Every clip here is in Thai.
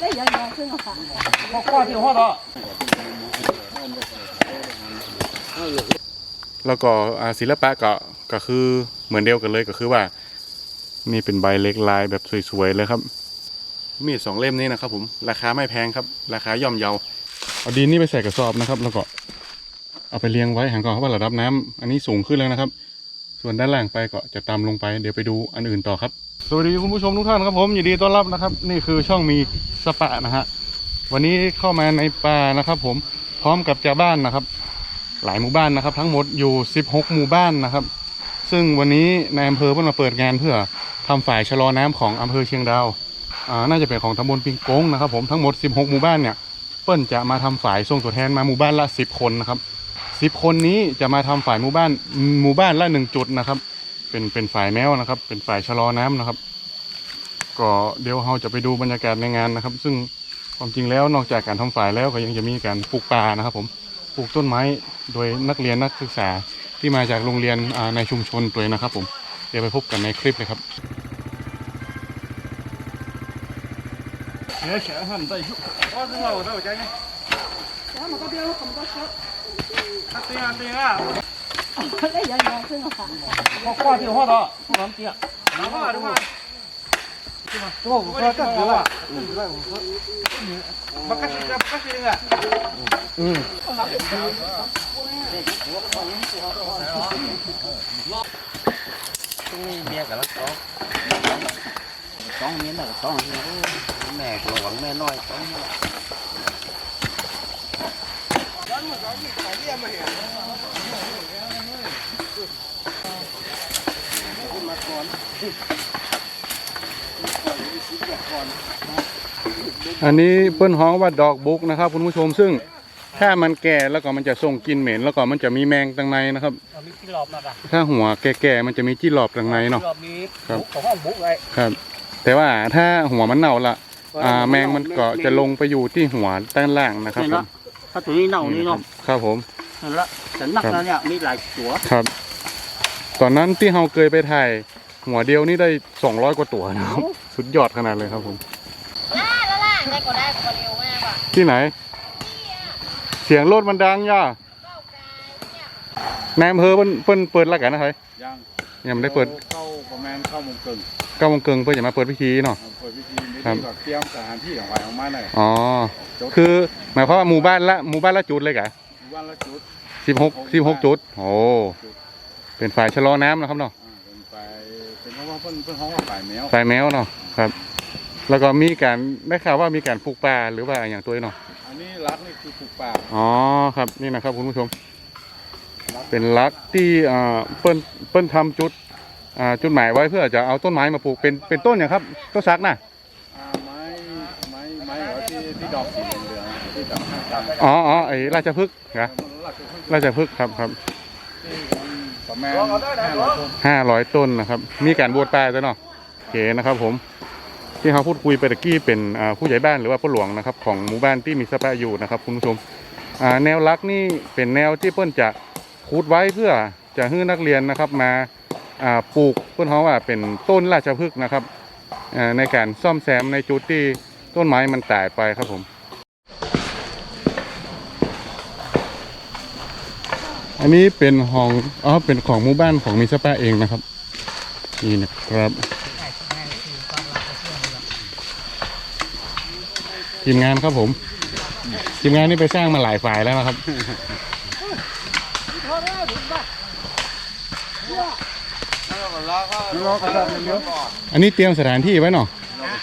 ได้ก่อแล้วก็ศิลปะก็ก็คือเหมือนเดียวกันเลยก็คือว่า นี่เป็นใบเล็กลายแบบสวยๆเลยครับ มีดสองเล่มนี้นะครับ ผมราคาไม่แพงครับ ราคาย่อมเยาเอาดินนี่ไปใส่กระสอบนะครับ แล้วก็เอาไปเลี้ยงไว้หางก่อนเพราะว่าระดับน้ำ อันนี้สูงขึ้นแล้วนะครับ ส่วนด้านล่างไปก็จะต่ำลงไปเดี๋ยวไปดูอันอื่นต่อครับ สวัสดีคุณผู้ชมทุกท่านครับผมยินดีต้อนรับนะครับ นี่คือช่องมีสปะนะฮะวันนี้เข้ามาในป่านะครับ ผมพร้อมกับชาวบ้านนะครับ หลายหมู่บ้านนะครับ ทั้งหมดอยู่ 16 หมู่บ้านนะครับ ซึ่งวันนี้ในอำเภอเพิ่งมาเปิดงานเพื่อทำฝ่ายชะลอน้ำของอำเภอเชียงดาวอ่าน่าจะเป็นของตำบลปิงโกงนะครับ ผมทั้งหมด 16 หมู่บ้านเนี่ยเปิ้ลจะมาทำฝ่ายส่งตัวแทนมาหมู่บ้านละ 10 คนนะครับ สิบคนนี้จะมาทำฝ่ายหมู่บ้านหมู่บ้านละหนึ่งจุดนะครับ เป็นเป็นฝ่ายแมวนะครับ เป็นฝ่ายชะลอน้ำนะครับ ก็เดี๋ยวเราจะไปดูบรรยากาศในงานนะครับ ซึ่งความจริงแล้วนอกจากการทำฝ่ายแล้วก็ยังจะมีการปลูกป่านะครับ ผมปลูกต้นไม้โดยนักเรียนนักศึกษาที่มาจากโรงเรียนในชุมชนตัวนะครับ ผมเดี๋ยวไปพบกันในคลิปเลยครับเดี๋ยวเฉยหันใจว่าจะเราเราใจไหแล้วมันก็เบี้ยวผมก็เฉย 对啊对啊，我那个杨真的好。挂电话的，不能接。哪话的话？这我不知道，真不知道。不客气不客气的哈。嗯。嗯。兄给他吵。兄弟那个， อันนี้เปิ้นฮ้องว่าดอกบุกนะครับคุณผู้ชมซึ่งถ้ามันแก่แล้วก็มันจะส่งกลิ่นเหม็น แล้วก็มันจะมีแมงตังในนะครับ มีที่รอบนะถ้าหัวแก่ๆมันจะมีจี้หลอบตังในเนาะรอบนี้ครับของห้องบุ๊กเลยครับ แต่ว่าถ้าหัวมันเน่าละอ่าแมงมันก็จะลงไปอยู่ที่หัวด้านล่างนะครับผม ถ้าตัวนี้เน่านี่เนาะครับผมนั่นละแต่นักแล้วเนี่ยมีหลายตัวครับ ตอนนั้นที่เราเคยไปถ่าย หัวเดียวนี่ได้สองร้อยกว่าตัวนะครับ สุดยอดขนาดเลยครับผมล่าแล้วล่าได้ก็ได้ก็เร็วมากว่ะที่ไหน เสียงโลดมันดังย่านายอำเภอเพิ่นเพิ่นเปิดแล้วกันนะครับยังยังไม่ได้เปิดเข้าประมาณเข้าโมงเกิงเก้าโมงเกิงเพื่อจะมาเปิดพิธีเนาะเปิดพิธี ครับก็เตรียมสถานที่ของฝ่ายของมันเลยอ๋อคือหมายความว่าหมู่บ้านละหมู่บ้านละจุดเลยกะวันละจุดสิบหกสิบหกจุดโอ้เป็นฝ่ายชะลอน้ำนะครับเนาะอ่าเป็นฝ่ายเป็นเพราะว่าเพิ่นเพิ่นห้องว่าฝ่ายแมวฝ่ายแมวเนาะครับ แล้วก็มีการได้ข่าวว่ามีการปลูกป่าหรือว่าอย่างตัวเนาะอันนี้รักนี่คือปลูกป่าอ๋อครับนี่นะครับคุณผู้ชม เป็นลักที่อ่าเปิ้นเปิ้นทำจุดอ่าจุดหมายไว้เพื่อจะเอาต้นไม้มาปลูกเป็นเป็นต้นอย่างครับต้นซักนะ อ่าไม้ไม้ไม้เหรอที่ที่ดอกสีเหลืองๆที่ด อกข้างกันอ๋ออ๋อไอ้ราชพฤกษ์นะมันรักคือเพิ่งราชพฤกษ์ครับครับที่มันประมาณห้าร้อยต้นห้าร้อยต้นนะครับ มีการบวชป่าด้วยเนาะโอเคนะครับผมที่เขาพูดคุยไปตะกี้เป็นอ่าผู้ใหญ่บ้านหรือว่าผู้หลวงนะครับของหมู่บ้านที่มีสปาอยู่นะครับคุณผู้ชมอ่าแนวลักนี่เป็นแนวที่เปิ้นจะคูดไว้เพื่อจะให้นักเรียนนะครับมาอ่าปลูกเปิ้นเขาว่าเป็นต้นราชพฤกษ์นะครับอ่าในการซ่อมแซมในจุดที่ต้นไม้มันตายไปครับผม อันนี้เป็นห้องอ๋อเป็นของหมู่บ้านของมิสปาเองนะครับ นี่นะครับทีมงานครับผม ทีมงานนี่ไปสร้างมาหลายฝ่ายแล้วนะครับอันนี้เตรียมสถานที่ไว้เนาะ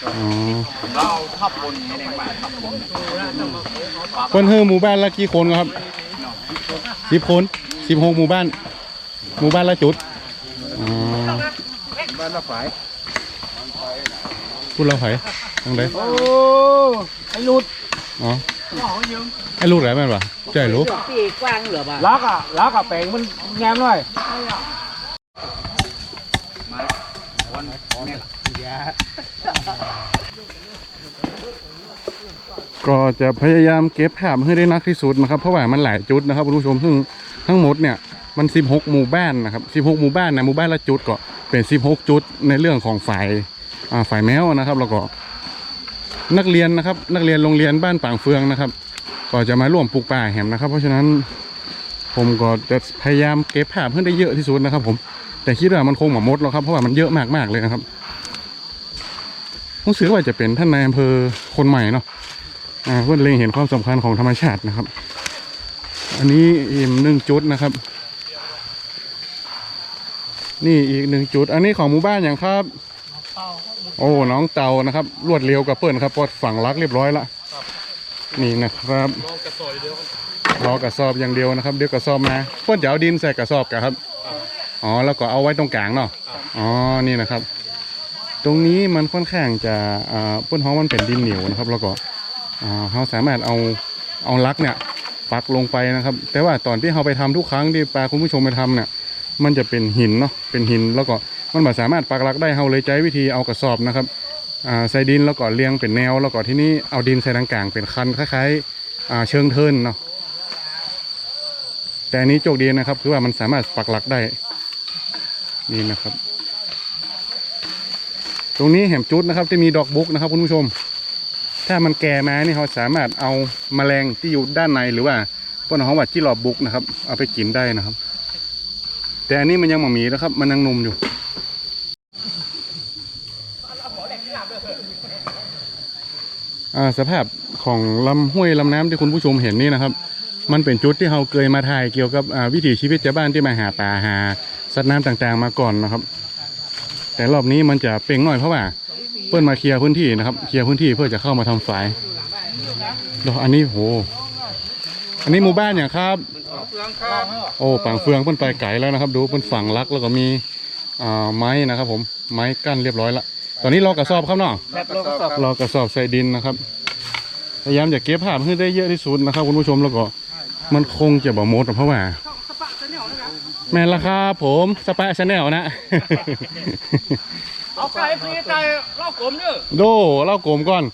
อ๋อเราทับบนแดงป่าทับบนเพิ่นเฮือหมู่บ้านละกี่คนครับสิบคน สิบหกหมู่บ้าน หมู่บ้านละจุดอ๋อบ้านละฝ่ายพูดเราไผทางใดโอ้ไอ้ลุดอ๋อไอ้ลูกไหนแม่นวะใช่ลูกปีกว้างเหรอบ่าลักอะลักอะแปลงมันงามหน่อยก็จะพยายามเก็บภาพให้ได้นักที่สุดนะครับ เพราะว่ามันหลายจุดนะครับคุณผู้ชมซึ่ง ทั้งหมดเนี่ยมัน 16 หมู่บ้านนะครับ 16 หมู่บ้านนะหมู่บ้านละจุดก็เป็น 16 จุดในเรื่องของฝ่ายอ่าฝ่ายแมวนะครับ แล้วก็นักเรียนนะครับ นักเรียนโรงเรียนบ้านปางเฟืองนะครับ ก็จะมาร่วมปลูกป่าแหมนะครับ เพราะฉะนั้นผมก็จะพยายามเก็บภาพเพื่อได้เยอะที่สุดนะครับ ผม แต่คิดว่ามันคงหมดหมดแล้วครับเพราะว่ามันเยอะมากๆเลยนะครับรู้สึกว่าจะเป็นท่านนายอำเภอคนใหม่เนาะอ่าเพื่อนเล็งเห็นความสำคัญของธรรมชาตินะครับ อันนี้อีกหนึ่งจุดนะครับ นี่อีกหนึ่งจุด อันนี้ของหมู่บ้านอย่างครับ โอ้น้องเตานะครับ รวดเร็วกับเปิ้ลครับปลดฝังรักเรียบร้อยละนี่นะครับรอกระสอบอย่างเดียวนะครับ เดี๋ยวกระสอบมาเปิ้ลจะเอาดินใส่กระสอบกันครับอ๋อแล้วก็เอาไว้ตรงกลางเนาะอ๋อนี่นะครับ ตรงนี้มันค่อนข้างจะอ่าเปิ้นฮ้องมันเป็นดินเหนียวนะครับ แล้วก็อ่าเราสามารถเอาเอาลักเนี่ย ปักลงไปนะครับ แต่ว่าตอนที่เราไปทำทุกครั้งที่ปลาคุณผู้ชมไปทำเนี่ยมันจะเป็นหินเนาะเป็นหินแล้วก็มันไม่สามารถปักหลักได้เราเลยใช้วิธีเอากระสอบนะครับใส่ดินแล้วก็เรียงเป็นแนว แล้วก็ที่นี่เอาดินใส่ตรงกลางเป็นคันคล้ายๆเชิงเทินเนาะแต่อันนี้โชคดีนะครับคือว่ามันสามารถปักหลักได้นี่นะครับ ตรงนี้แหมจุดนะครับที่มีดอกบุกนะครับคุณผู้ชม ถ้ามันแก่มานี่เขาสามารถเอาแมลงที่อยู่ด้านในหรือว่าพวกน้องว่าที่หลอบบุกนะครับ เอาไปกินได้นะครับ แต่อันนี้มันยังหมมีนะครับ มันยังนมอยู่อสภาพของลำห้วยลำน้ำที่คุณผู้ชมเห็นนี่นะครับ มันเป็นจุดที่เราเคยมาถ่ายเกี่ยวกับวิถีชีวิตชาวบ้านที่มาหาปลาหาสัตว์น้ำต่างๆมาก่อนนะครับ แต่รอบนี้มันจะเป่งหน่อยเพราะว่า เปิ้นมาเคลียร์พื้นที่นะครับเคลียร์พื้นที่เพื่อจะเข้ามาทำฝายเดี๋ยวอันนี้โหอันนี้หมู่บ้านอย่างครับโอ้ปังเฟืองเปิ้นไปไกลแล้วนะครับ ดูเปิ้นฝังลักแล้วก็มีอ่าไม้นะครับ ผมไม้กั้นเรียบร้อยละตอนนี้รอกระสอบครับเนาะแบบโลกสอบรอกระสอบใส่ดินนะครับพยายามจะเก็บภาพให้ได้เยอะที่สุดนะครับคุณผู้ชมแล้วก็มันคงจะบ่หมดหรอกเพราะว่าแม่นละครับผมสปาชาแนลนะ เอาไก่ฟรีไก่เล่ากลมเด้อโดเล่ากลมก่อน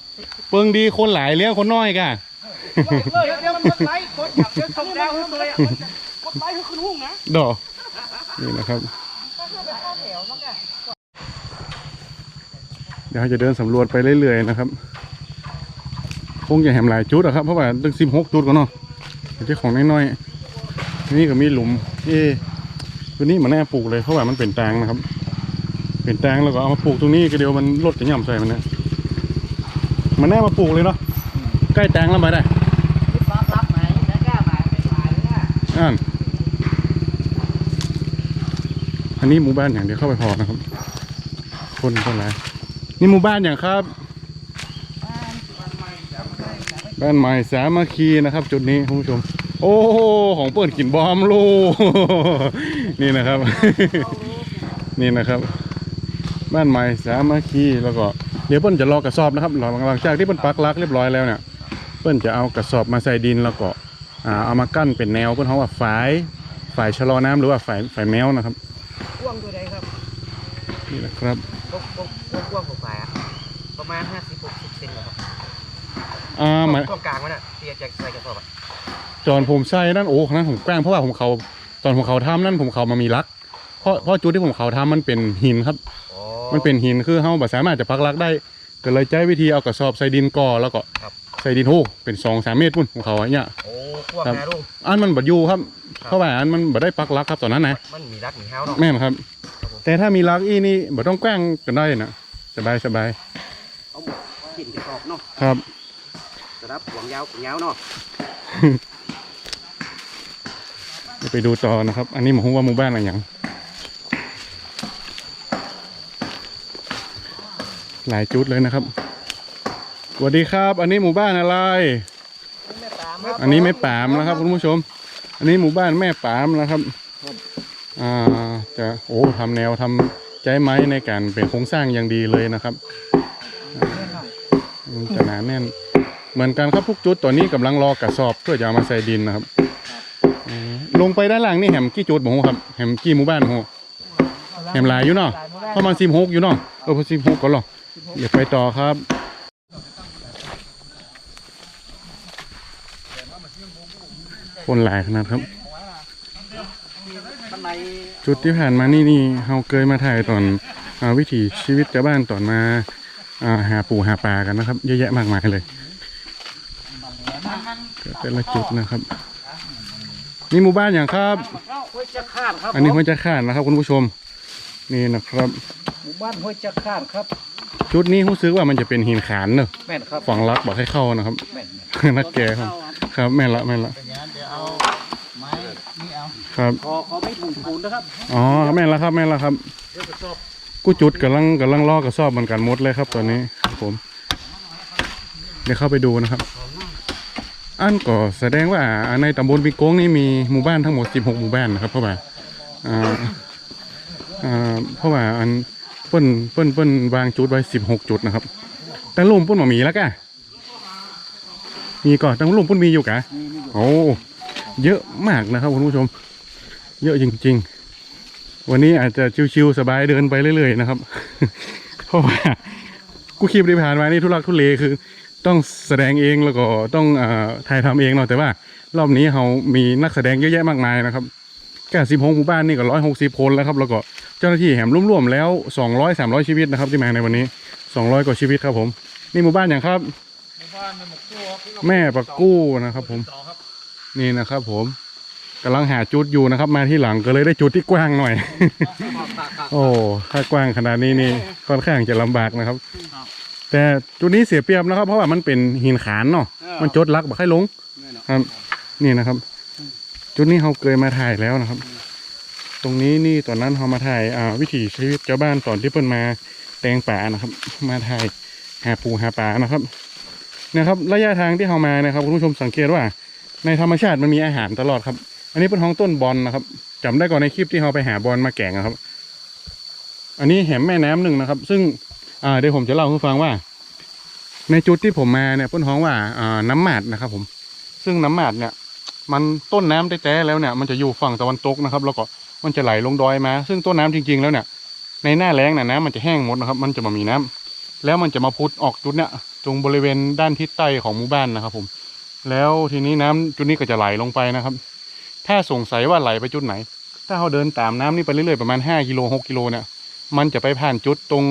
เปิงดีคนหลายเลี้ยงคนน้อยกะเลยเดี๋ยวมันกดไลค์กดอยากเดี๋ยวส่งดาวให้เลยอะกดไลค์ให้ขึ้นหุ้งนะดอนี่นะครับ เดี๋ยวเราจะเดินสำรวจไปเรื่อยๆนะครับ คงจะแหมหลายจุดอะครับ เพราะว่าตึงสิบหกจุดก็เนาะเจ้าของน้อยๆนี่ก็มีหลุม เอ๊ะตัวนี้มันแน่ปลูกเลยเพราะว่ามันเป็นแตงนะครับ เป็นแตงแล้วก็เอามาปลูกตรงนี้ก็เดียวมันลดจะย่ำใส่มันนะมันแน่มาปลูกเลยเนาะใกล้แตงแล้วไปได้ฟ้ารับไหมแล้วก็มาไปขายเลยนะอ่านอันนี้หมู่บ้านอย่างเดียวเข้าไปพอนะครับ คนคนไรนี่หมู่บ้านอย่างครับ บ้านใหม่สามัคคีนะครับ จุดนี้คุณผู้ชม โอ้ของเปิดกลิ่นบอมลูกนี่นะครับ นี่นะครับ บ้านใหม่สามัคคีแล้วก็เดี๋ยวเปิ้ลจะรอกระสอบนะครับหลังหลังจากที่เปิ้ลปักหลักเรียบร้อยแล้วเนี่ยเปิ้ลจะเอากระสอบมาใส่ดินแล้วก็อ่าเอามากั้นเป็นแนวเพื่อเขาว่าฝายฝ่ายชะลอน้ำหรือว่าฝ่ายฝ่ายแมวนะครับกว้างตัวใดครับนี่นะครับกว้างกว้างกว้างกว่าฝ่ายอะประมาณห้าสิบหกสิบเซนนะครับอ่าหมายช่วงกลางมันอะที่จะใส่กระสอบอะจอนผมใส่นั่นโอ้นั้นผมแกล้งเพราะว่าผมเขาตอนผมเขาทำนั่นผมเขามามีรักเพราะเพราะจุดที่ผมเขาทำมันเป็นหินครับอ๋อ มันเป็นหินคือเขาแบบสามารถจะพักรักได้ ก็เลยใช้วิธีเอากระสอบใส่ดินก่อแล้วก็ครับ ใส่ดินโอ้เป็นสองสามเมตรพุ่นของเขาอย่างเงี้ยโอ้กว้างครับนะลุงอันมันบัดอยู่ครับ ครับ เพราะว่าอันมันบัดได้ปักรักครับตอนนั้นนะมันมีรักมีเท้าเนาะ แม่นครับ ครับผม แต่ถ้ามีรักอีนี่บัดต้องแกล้งกันได้นะสบายสบายเอาหมดกินกระสอบเนาะครับ สำหรับหวงยาวหวงยาวเนาะเดี๋ยวไปดูต่อนะครับ อันนี้หมูว่าหมู่บ้านอะไรอย่าง หลายจุดเลยนะครับสวัสดีครับ อันนี้หมู่บ้านอะไร อันนี้แม่ปามนะครับคุณผู้ชม อันนี้หมู่บ้านแม่ปามนะครับอ่าจะโอ้ทำแนวทำใจไม้ในการเป็นโครงสร้างอย่างดีเลยนะครับจะหนาแน่น เหมือนกันครับทุกจุดตอนนี้กำลังรอกระสอบเพื่อจะเอามาใส่ดินนะครับลงไปด้านล่างนี่แหมกี่จุดบ่ฮู้ครับแหมกี่หมู่บ้านบ่ฮู้แหมหลายอยู่เนาะประมาณ16อยู่เนาะเออพอ16ก็หรอ อย่าไปต่อครับคนหลายขนาดครับจุดที่ผ่านมานี่นี่เราเคยมาถ่ายตอนอวิถีชีวิตชาวบ้านตอนมาอหาปูหาปลากันนะครับ เยอะแยะมากมายเลยก็แต่ละจุดนะครับ นี่หมู่บ้านอย่างครับ อันนี้ห้วยจะข่านนะครับ คุณผู้ชม นี่นะครับ หมู่บ้านห้วยจักข้านครับ จุดนี้รู้สึกว่ามันจะเป็นหินขานเนอะแม่นครับฝังรักบอกให้เข้านะครับแม่นนักแกครับ ครับแม่นละแม่นละเดี๋ยวเอาไม้นี่เอาครับขอขอไม่ถุงปูนนะครับอ๋อแม่นละครับแม่นละครับกูจุดกำลังกำลังลอกกระสอบเหมือนกันหมดเลยครับ ตอนนี้ครับผม เดี๋ยวเข้าไปดูนะครับ อันก็แสดงว่าอ่าในตำบลปิงโก้งนี่มีหมู่บ้านทั้งหมด 16 หมู่บ้านนะครับเพราะว่าอ่าอ่าเพราะว่าอัน เปิ้นเปิ้นเปิ้นวางจุดไว้16จุดนะครับ แต่ลุมเปิ้นบ่มีแล้วกะมีก่อนแต่ลุมเปิ้นมีอยู่กะโอ้เยอะมากนะครับคุณผู้ชม เยอะจริง ๆ วันนี้อาจจะชิวๆสบายเดินไปเรื่อยๆนะครับเพราะว่ากูคลิปที่ผ่านมานี่ทุลักทุเลคือ ต้องแสดงเองแล้วก็ต้องเอ่อถ่ายทำเองเนาะแต่ว่ารอบนี้เรามีนักแสดงเยอะแยะมากมายนะครับ แค่สิบหกหมู่บ้านนี่ก็ร้อยหกสิบคนแล้วครับ แล้วก็เจ้าหน้าที่แหมร่วมๆแล้วสองร้อยสามร้อยชีวิตนะครับที่มาในวันนี้สองร้อยกว่าชีวิตครับผม นี่หมู่บ้านอย่างครับแม่ปะกู้นะครับ ผม นี่นะครับผมกำลังหาจุดอยู่นะครับ มาที่หลังก็เลยได้จุดที่กว้างหน่อย โอ้ถ้ากว้างขนาดนี้นี่ค่อนข้างจะลำบากนะครับ แต่จุดนี้เสียเปรียบนะครับ เพราะว่ามันเป็นหินขานเนาะมันจดลักบักให้ลงครับ นี่นะครับ จุดนี้เขาเคยมาถ่ายแล้วนะครับ ตรงนี้นี่ตอนนั้นเขามาถ่ายอ่าวิถีชีวิตชาวบ้านตอนที่เพิ่นมาแตงป่านะครับ มาถ่ายหาปูหาปลานะครับนะครับ ระยะทางที่เขามานะครับคุณผู้ชมสังเกตว่า ในธรรมชาติมันมีอาหารตลอดครับ อันนี้เป็นห้องต้นบอลนะครับจำได้ก่อนในคลิปที่เราไปหาบอลมาแกงนะครับ อันนี้แหมแม่น้ำหนึ่งนะครับ ซึ่งอ่าเดี๋ยวผมจะเล่าให้ฟังว่า ในจุดที่ผมมาเนี่ยเพื่นฮ้องว่าอ่าน้ำหมาดนะครับ ผม ซึ่งน้ำหมาดเนี่ย มันต้นน้ำแท้แล้วเนี่ยมันจะอยู่ฝั่งตะวันตกนะครับ แล้วก็มันจะไหลลงดอยมา ซึ่งต้นน้ำจริง ๆ แล้วเนี่ย ในหน้าแล้งน่ะน้ำมันจะแห้งหมดนะครับ มันจะมามีน้ำแล้วมันจะมาพุดออกจุดเนี่ยตรงบริเวณด้านทิศใต้ของหมู่บ้านนะครับ ผม แล้วทีนี้น้ำจุดนี้ก็จะไหลลงไปนะครับ ถ้าสงสัยว่าไหลไปจุดไหน ถ้าเราเดินตามน้ำนี่ไปเรื่อยๆประมาณ5กิโล6กิโลเนี่ย มันจะไปผ่านจุดตรง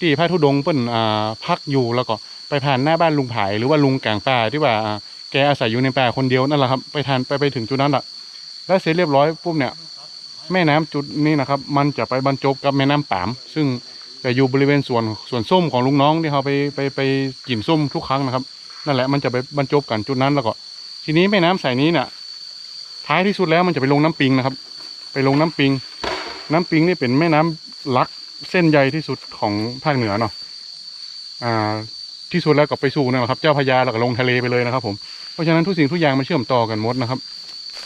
ที่พระธุดงค์เปิ้นอ่าพักอยู่แล้วก็ไปผ่านหน้าบ้านลุงผายหรือว่าลุงกลางป่าที่ว่า แกอาศัยอยู่ในป่าคนเดียวนั่นแหละครับ ไปทานไปไปถึงจุดนั้นแหละแล้วเสร็จเรียบร้อยปุ๊บเนี่ย แม่น้ำจุดนี้นะครับ มันจะไปบรรจบกับแม่น้ำปาม ซึ่งจะอยู่บริเวณสวนสวนส้มของลุงน้องที่เขาไปไปไปกินส้มทุกครั้งนะครับนั่นแหละมันจะไปบรรจบกันจุดนั้นแล้วก็ ทีนี้แม่น้ำสายนี้เนี่ยท้ายที่สุดแล้วมันจะไปลงน้ำปิงนะครับ ไปลงน้ำปิง น้ำปิงนี่เป็นแม่น้ำหลักเส้นใหญ่ที่สุดของภาคเหนือเนาะอ่าที่สุดแล้วก็ไปสู่นะครับ เจ้าพระยาแล้วก็ลงทะเลไปเลยนะครับผม เพราะฉะนั้นทุกสิ่งทุกอย่างมันเชื่อมต่อกันหมดนะครับ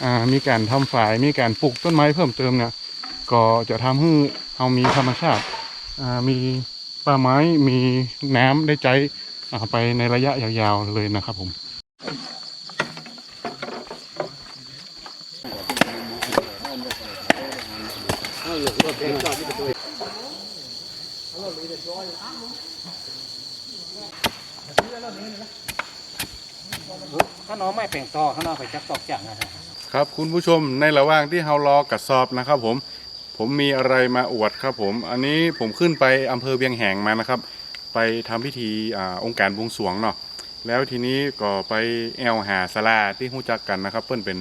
อ่า มีการทำฝาย มีการปลูกต้นไม้เพิ่มเติมเนี่ย ก็จะทำให้เรามีธรรมชาติ อ่า มีป่าไม้ มีน้ำได้ใจอ่าไปในระยะยาวๆเลยนะครับผม ถ้าน้องไม่แป่งต่อข้างนอกไปจักตอกจังนะครับครับคุณผู้ชมในระหว่างที่เรารอกระสอบนะครับผมผมมีอะไรมาอวดครับผม อันนี้ผมขึ้นไปอำเภอเวียงแหงมานะครับ ไปทำพิธีอ่าองค์การบวงสรวงเนาะแล้วทีนี้ก็ไปแอลหาสลาที่หู้จักกันนะครับเพิ่นเป็น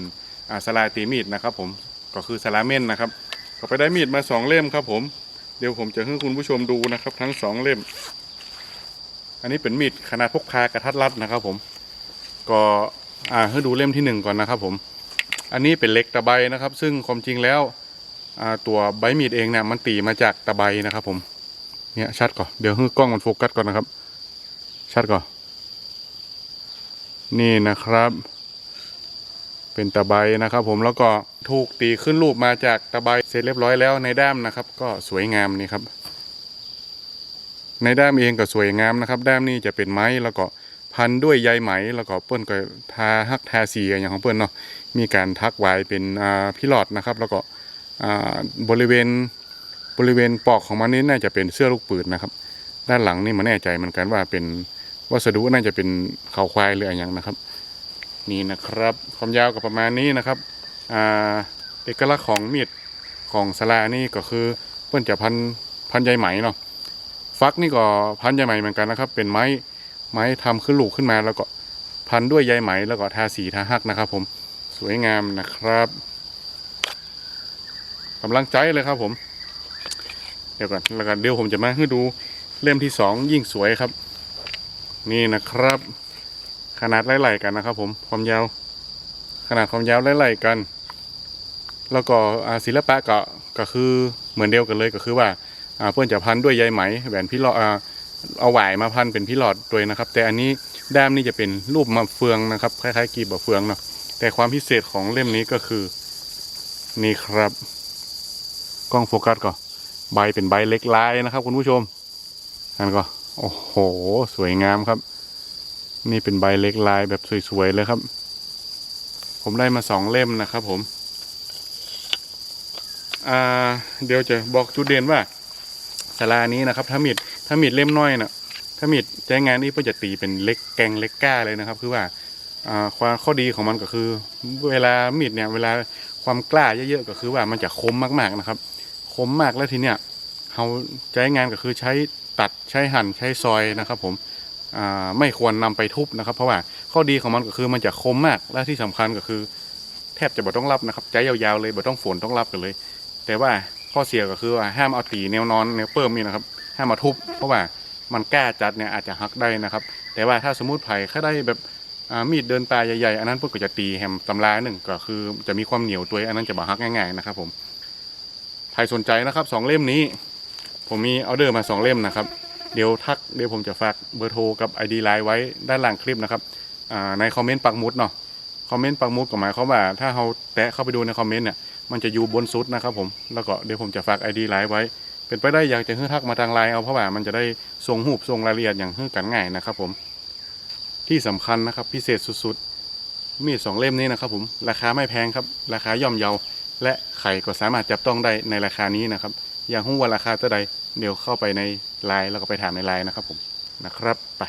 อ่าสลาตีมีดนะครับ ผมก็คือสลาเม่นนะครับ ก็ไปได้มีดมาสองเล่มครับ ผมเดี๋ยวผมจะให้คุณผู้ชมดูนะครับ ทั้งสองเล่ม อันนี้เป็นมีดขนาดพกพากระทัดรัดนะครับ ผม ก็อ่าให้ดูเล่มที่หนึ่งก่อนนะครับผม อันนี้เป็นเล็กตะไบนะครับ ซึ่งความจริงแล้วอ่าตัวใบมีดเองเนี่ยมันตีมาจากตะไบนะครับ ผม เนี่ยชัดก่อนเดี๋ยวให้กล้องมันโฟกัสก่อนนะครับ ชัดก่อนนี่นะครับ เป็นตะไบนะครับ ผมแล้วก็ถูกตีขึ้นรูปมาจากตะไบเสร็จเรียบร้อยแล้วในด้ามนะครับ ก็สวยงามนี่ครับ ในด้ามเองก็สวยงามนะครับ ด้ามนี้จะเป็นไม้แล้วก็ พันด้วยใยไหมแล้วก็เปิ้นก็ทาฮักทาสีอย่างของเปิ้นเนาะมีการทักไว้เป็นพิลอตนะครับ แล้วก็บริเวณบริเวณปอกของมันนี่น่าจะเป็นเสื้อลูกปืนนะครับ ด้านหลังนี่มันแน่ใจเหมือนกันว่าเป็นวัสดุน่าจะเป็นเขาควายหรืออะไรอย่างนะครับ นี่นะครับความยาวก็ประมาณนี้นะครับอเอกลักษณ์ของมีดของสลานี่ก็คือเปิ้นจะพันพันใยไหมเนาะฟักนี่ก็พันใยไหมเหมือนกันนะครับ เป็นไม้ ไม้ทำขึ้นลูกขึ้นมาแล้วก็พันด้วยใยไหมแล้วก็ทาสีทาหักนะครับ ผมสวยงามนะครับกำลังใจเลยครับผม เดี๋ยวก่อนแล้วกันเดี๋ยวผมจะมาให้ดูเล่มที่สองยิ่งสวยครับ นี่นะครับ ขนาดไล่ๆกันนะครับ ผมความยาว ขนาดความยาวไล่ๆกัน แล้วก็ศิลปะก็ก็คือเหมือนเดียวกันเลยก็คือว่าเพื่อนจะพันด้วยใยไหมแหวนพี่หลอ เอาหวายมาพันเป็นพี่หลอดด้วยนะครับ แต่อันนี้ด้ามนี่จะเป็นรูปมะเฟืองนะครับคล้ายๆกีบมะเฟืองเนาะแต่ความพิเศษของเล่มนี้ก็คือ นี่ครับ กล้องโฟกัสก่อนใบเป็นใบเล็กลายนะครับ คุณผู้ชมนั่นก็โอ้โห สวยงามครับ นี่เป็นใบเล็กลายแบบสวยๆเลยครับ ผมได้มาสองเล่มนะครับ ผมเดี๋ยวจะบอกจุดเด่นว่าศาลานี้นะครับถ้ามีด ถ้ามีดเล่มน้อยเนะถ้ามีดใช้งานนี่เพื่อจะตีเป็นเล็กแกงเล็กก้าเลยนะครับ คือว่าความข้อดีของมันก็คือ เวลามีดเนี่ยเวลาความกล้าเยอะๆก็คือว่ามันจะคมมากๆนะครับ คมมากแล้วทีเนี้ยเขาใช้งานก็คือใช้ตัดใช้หั่นใช้ซอยนะครับ ผมไม่ควรนำไปทุบนะครับ เพราะว่าข้อดีของมันก็คือมันจะคมมากและที่สำคัญก็คือ แทบจะบ่ต้องรับนะครับ ใจยาวๆเลยบ่ต้องฝนต้องรับกันเลย แต่ว่าข้อเสียก็คือว่าห้ามเอาตีแนวนอนแนวเปิ่มนี่นะครับ ห้ามมาทุบ เพราะว่ามันแก้จัดเนี่ยอาจจะหักได้นะครับ แต่ว่าถ้าสมมติไผ่ถ้าได้แบบมีดเดินตายใหญ่ๆ อันนั้นพวกก็จะตีแฮมตำราหนึ่งก็คือจะมีความเหนียวตัวอันนั้นจะบ่หักง่ายๆนะครับผมใครสนใจนะครับสองเล่มนี้ ผมมีออเดอร์มาสองเล่มนะครับเดี๋ยวทักเดี๋ยวผมจะฝากเบอร์โทรกับ ID ไลน์ไว้ด้านล่างคลิปนะครับในคอมเมนต์ปักมุดเนาะคอมเมนต์ปักมุดก็หมายความว่าถ้าเราแตะเข้าไปดูในคอมเมนต์เนี่ยมันจะอยู่บนสุดนะครับผมแล้วก็เดี๋ยวผมจะฝาก ID ไลน์ไว้ เป็นไปได้อยากจะให้ทักมาทางไลน์เอาเพราะว่ามันจะได้ส่งรูปส่งรายละเอียดอย่างให้กันง่ายนะครับผมที่สำคัญนะครับพิเศษสุดๆ มีดสองเล่มนี้นะครับผมราคาไม่แพงครับ ราคาย่อมเยา และไข่ก็สามารถจับต้องได้ในราคานี้นะครับ อย่างหุ้นว่าราคาเท่าใดเดี๋ยวเข้าไปในไลน์แล้วก็ไปถามในไลน์นะครับผมนะครับไป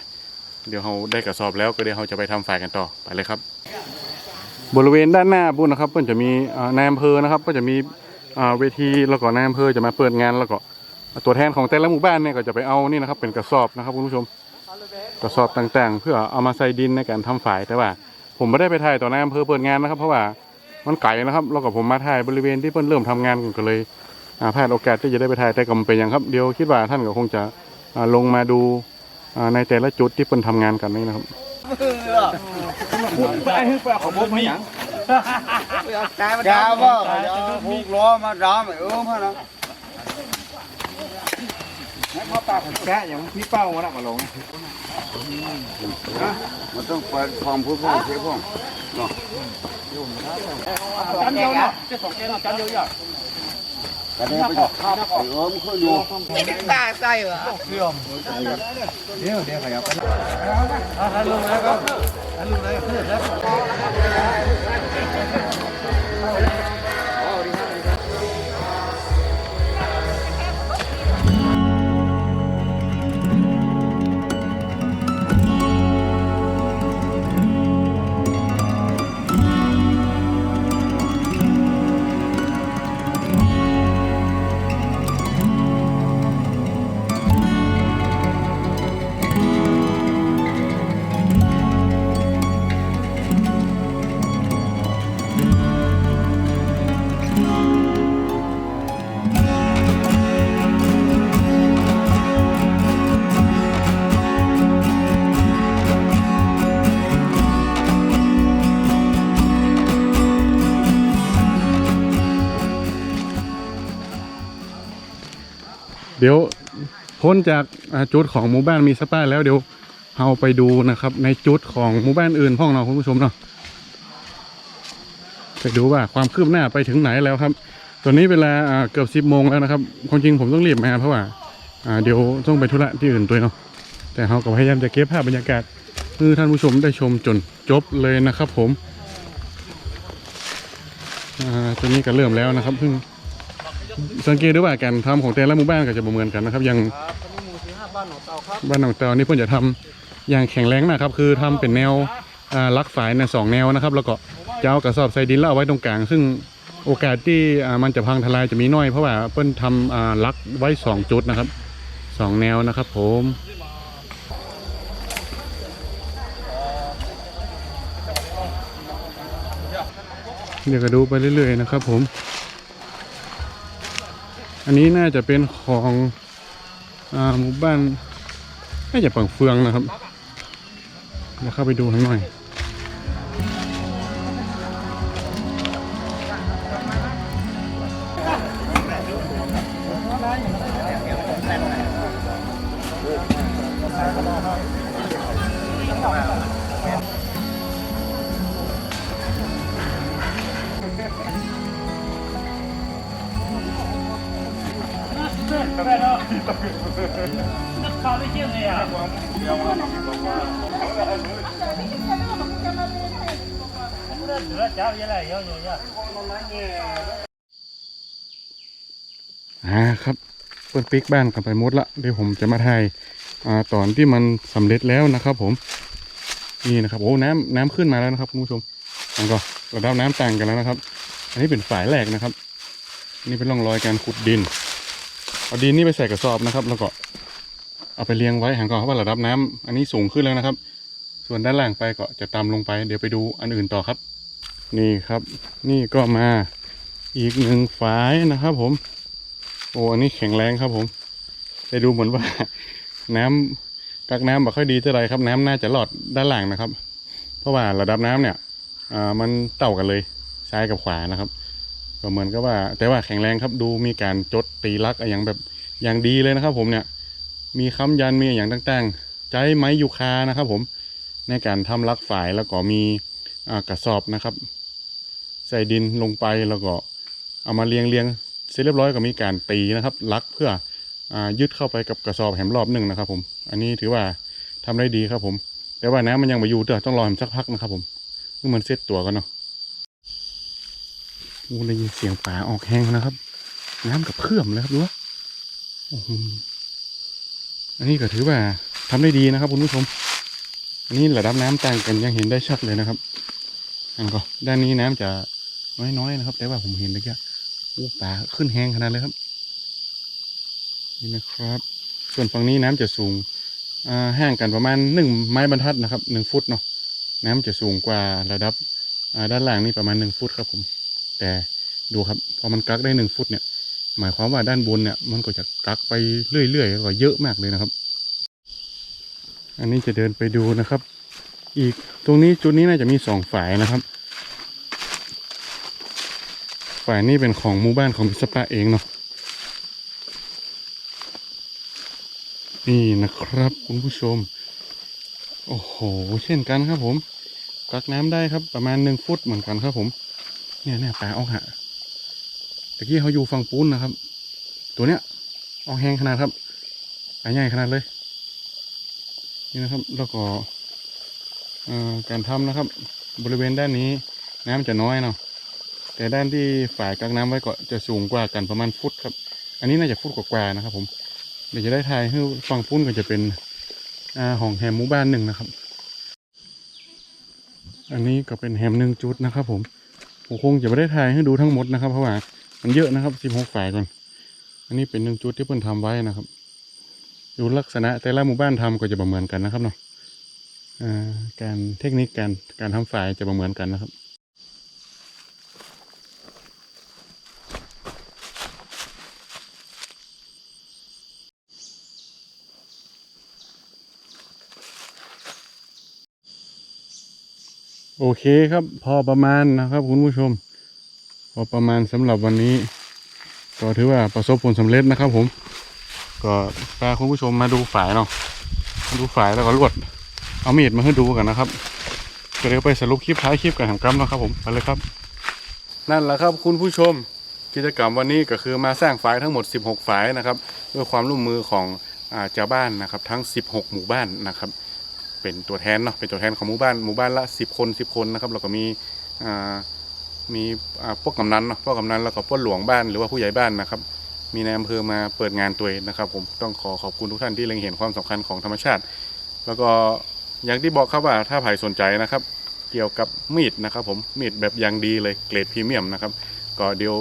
เดี๋ยวเราได้กระสอบแล้วก็เดี๋ยวเราจะไปทำฝ่ายกันต่อไปเลยครับ บริเวณด้านหน้าบุญนะครับก็จะมีอ่านายอำเภอนะครับ ก็จะมี เวทีแล้วก็นายอำเภอจะมาเปิดงานแล้วก็ตัวแทนของแต่ละหมู่บ้านเนี่ยก็จะไปเอานี่นะครับเป็นกระสอบนะครับคุณผู้ชมกระสอบต่างๆ เพื่อเอามาใส่ดินในการทำฝ่ายแต่ว่า ผมไม่ได้ไปถ่ายต่อนายอำเภอเปิดงานนะครับ เพราะว่ามันไกลนะครับแล้วก็ผมมาถ่ายบริเวณที่เพิ่นเริ่มทำงานกันก็เลยอ่าพลาดโอกาสที่จะได้ไปถ่ายแต่ก็ไม่เป็นอย่างครับเดี๋ยวคิดว่าท่านก็คงจะอ่าลงมาดูอ่าในแต่ละจุดที่เพิ่นทำงานกันนี่นะครับ ไปให้ไปของผมมีหยัง กาบ่ผูกล้อมาดามเออมานะพ่อปาผมแกะอย่างพี่เป้ามาละมาลงมันต้องเปิดความพูดพ่อเสียพ่อจานเดียวเนาะจะสองแกนเนาะจานเดียวเนาะกันนี้ไปข้าวเออมันขึ้นอยู่เดี๋ยวพ้น จากอ่ากจุดของหมู่บ้านมีสปาแล้วเดี๋ยวเราไปดูนะครับ ในจุดของหมู่บ้านอื่นห้องเราคุณผู้ชมเนาะไปดูว่าความคืบหน้าไปถึงไหนแล้วครับ ตอนนี้เวลาเกือบสิบโมงแล้วนะครับความจริงผมต้องรีบมาเพราะว่าเดี๋ยวต้องไปธุระที่อื่นด้วยเนาะแต่เราก็พยายามจะเก็บภาพบรรยากาศเพื่อท่านผู้ชมได้ชมจนจบเลยนะครับ ผมอตอนนี้ก็เริ่มแล้วนะครับเพิ่ง สังเกตดูว่าการทำของแต่ละหมู่บ้านก็จะบ่เหมือนกันนะครับอย่างบ้านหนองเตานี่เพิ่นจะทำอย่างแข็งแรงนะครับ คือทำเป็นแนวอ่าลักฝายในสองแนวนะครับ แล้วก็จะเอากระสอบใส่ดินแล้วเอาไว้ตรงกลาง ซึ่งโอกาสที่อ่ามันจะพังทลายจะมีน้อยเพราะว่าเพิ่นทำอ่าลักไว้สองจุดนะครับสองแนวนะครับผมเดี๋ยวก็ดูไปเรื่อยๆนะครับผม อันนี้น่าจะเป็นของอหมู่บ้าน น่าจะปังเฟืองนะครับเดี๋ยวเข้าไปดูหน่อย อ่าครับเปิดปิกบ้านกันไปหมดละเดี๋ยวผมจะมาถ่ายอ่าตอนที่มันสำเร็จแล้วนะครับ ผม นี่นะครับ โอ้น้ำน้ำขึ้นมาแล้วนะครับคุณผู้ชมมันก็ระดับน้ำต่างกันแล้วนะครับ อันนี้เป็นฝายแรกนะครับนนี่เป็นร่องรอยการขุดดินเอาดินนี่ไปใส่กระสอบนะครับ แล้วก็ เอาไปเรียงไว้ห่างก่อนเพราะว่าระดับน้ำอันนี้สูงขึ้นแล้วนะครับ ส่วนด้านล่างไปก็จะต่ำลงไป เดี๋ยวไปดูอันอื่นต่อครับ นี่ครับ นี่ก็มาอีกหนึ่งฝายนะครับ ผม โอ้อันนี้แข็งแรงครับผมแต่ดูเหมือนว่า น้ำกักน้ำบ่ค่อยดีเท่าไรครับ น้ำน่าจะหลอดด้านหลังนะครับ เพราะว่าระดับน้ำเนี่ยอ่ามันเต่ากันเลยซ้ายกับขวานะครับ ก็เหมือนกับว่า แต่ว่าแข็งแรงครับดูมีการจดตีลักอย่างแบบอย่างดีเลยนะครับ ผมเนี่ย มีค้ำยันมีอย่างต่างๆใจไม้ยูคานะครับผมในการทำลักฝายแล้วก็มีกระสอบนะครับ ใส่ดินลงไปแล้วก็เอามาเรียงเรียงเสร็จเรียบร้อยก็มีการตีนะครับลักเพื่ออยึดเข้าไปกับกระสอบแหมรอบหนึ่งนะครับ ผม อันนี้ถือว่าทำได้ดีครับผม แต่ว่าน้ำมันยังไมาอยู่เด้อต้องรอมันสักพักนะครับ ผมเพื่อมันเซตตัวกันเนาะโอ้ได้ยินเสียงฝาออกแห้งนะครับ น้ำกับเพื่อมเลยครับดูว่า อันนี้ก็ถือว่าทำได้ดีนะครับคุณผู้ชม อันนี้ระดับน้ำต่างกันยังเห็นได้ชัดเลยนะครับอันก็ด้านนี้น้ำจะน้อยๆนะครับ แต่ว่าผมเห็นตะกี้โอ้ปลาขึ้นแห้งขนาดเลยครับ นี่นะครับ ส่วนฝั่งนี้น้ำจะสูงอ่าห่างกันประมาณหนึ่งไม้บรรทัดนะครับหนึ่งฟุตเนาะน้ำจะสูงกว่าระดับด้านล่างนี่ประมาณหนึ่งฟุตครับผม แต่ดูครับ พอมันกักได้หนึ่งฟุตเนี่ย หมายความว่าด้านบนเนี่ยมันก็จะกักไปเรื่อยๆก็เยอะมากเลยนะครับ อันนี้จะเดินไปดูนะครับ อีกตรงนี้จุดนี้น่าจะมีสองฝ่ายนะครับ ฝ่ายนี้เป็นของหมู่บ้านของพิสปะเองเนาะนี่นะครับคุณผู้ชม โอ้โห เช่นกันครับผม กักน้ำได้ครับประมาณหนึ่งฟุตเหมือนกันครับผม เนี่ยเนี่ยปลาเอาหะ ตะกี้เขาอยู่ฝั่งปูนนะครับ ตัวเนี้ยเอาแห้งขนาดครับใหญ่ขนาดเลย นี่นะครับแล้วก็การทำนะครับ บริเวณด้านนี้น้ำจะน้อยเนาะแต่ด้านที่ฝ่ายกักน้ำไว้ก็จะสูงกว่ากันประมาณฟุตครับ อันนี้น่าจะฟุตกว่าๆนะครับ ผมเดี๋ยวจะได้ทายให้ฝั่งปุ้นก็จะเป็นอ่าของแฮมหมู่บ้านหนึ่งนะครับ อันนี้ก็เป็นแฮมหนึ่งจุดนะครับ ผมผมคงจะไม่ได้ทายให้ดูทั้งหมดนะครับ เพราะว่า มันเยอะนะครับสิบหกฝายก่อนอันนี้เป็นหนึ่งจุดที่เพิ่นทำไว้นะครับดูลักษณะแต่ละหมู่บ้านทำก็จะบ่เหมือนกันนะครับเนาะการเทคนิคการการทำฝายจะบ่เหมือนกันนะครับโอเคครับ พอประมาณนะครับคุณผู้ชม พอประมาณสำหรับวันนี้ ก็ถือว่าประสบผลสำเร็จนะครับผม ก็พาคุณผู้ชมมาดูฝายเนาะดูฝายแล้วก็ลวด เอามีดมาให้ดูกันนะครับก็เดี๋ยวไปสรุปคลิปท้ายคลิปกันทำกรรมนะครับผมไปเลยครับ นั่นแหละครับคุณผู้ชมกิจกรรมวันนี้ก็คือมาสร้างฝายทั้งหมด 16 ฝายนะครับด้วยความร่วมมือของอาเจ้าบ้านนะครับ ทั้ง 16 หมู่บ้านนะครับ เป็นตัวแทนเนาะเป็นตัวแทนของหมู่บ้านหมู่บ้านละ 10 คน 10 คนนะครับแล้วก็มีอ่า มีอาพวกกำนันเนาะพวกกำนันแล้วก็พวกหลวงบ้านหรือว่าผู้ใหญ่บ้านนะครับ มีนายอำเภอมาเปิดงานตัวเองนะครับผมต้องขอขอบคุณทุกท่านที่เล็งเห็นความสำคัญของธรรมชาติ แล้วก็อย่างที่บอกครับว่าถ้าใครสนใจนะครับ เกี่ยวกับมีดนะครับ ผมมีดแบบอย่างดีเลยเกรดพรีเมียมนะครับก็เดี๋ยว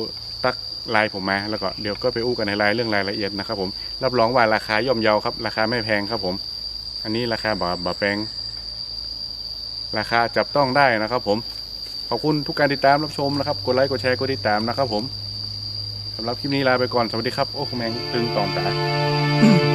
ตักไลน์ผมมาแล้วก็เดี๋ยวก็ไปอู้กันในไลน์เรื่องรายละเอียดนะครับ ผมรับรองว่าราคาย่อมเยาครับราคาไม่แพงครับผม อันนี้ราคาบาบาแพงราคาจับต้องได้นะครับผม ขอบคุณทุกการติดตามรับชมนะครับ กดไลค์ กดแชร์ กดติดตามนะครับผมสำหรับคลิปนี้ลาไปก่อน สวัสดีครับ โอ้แมงตึงตองตา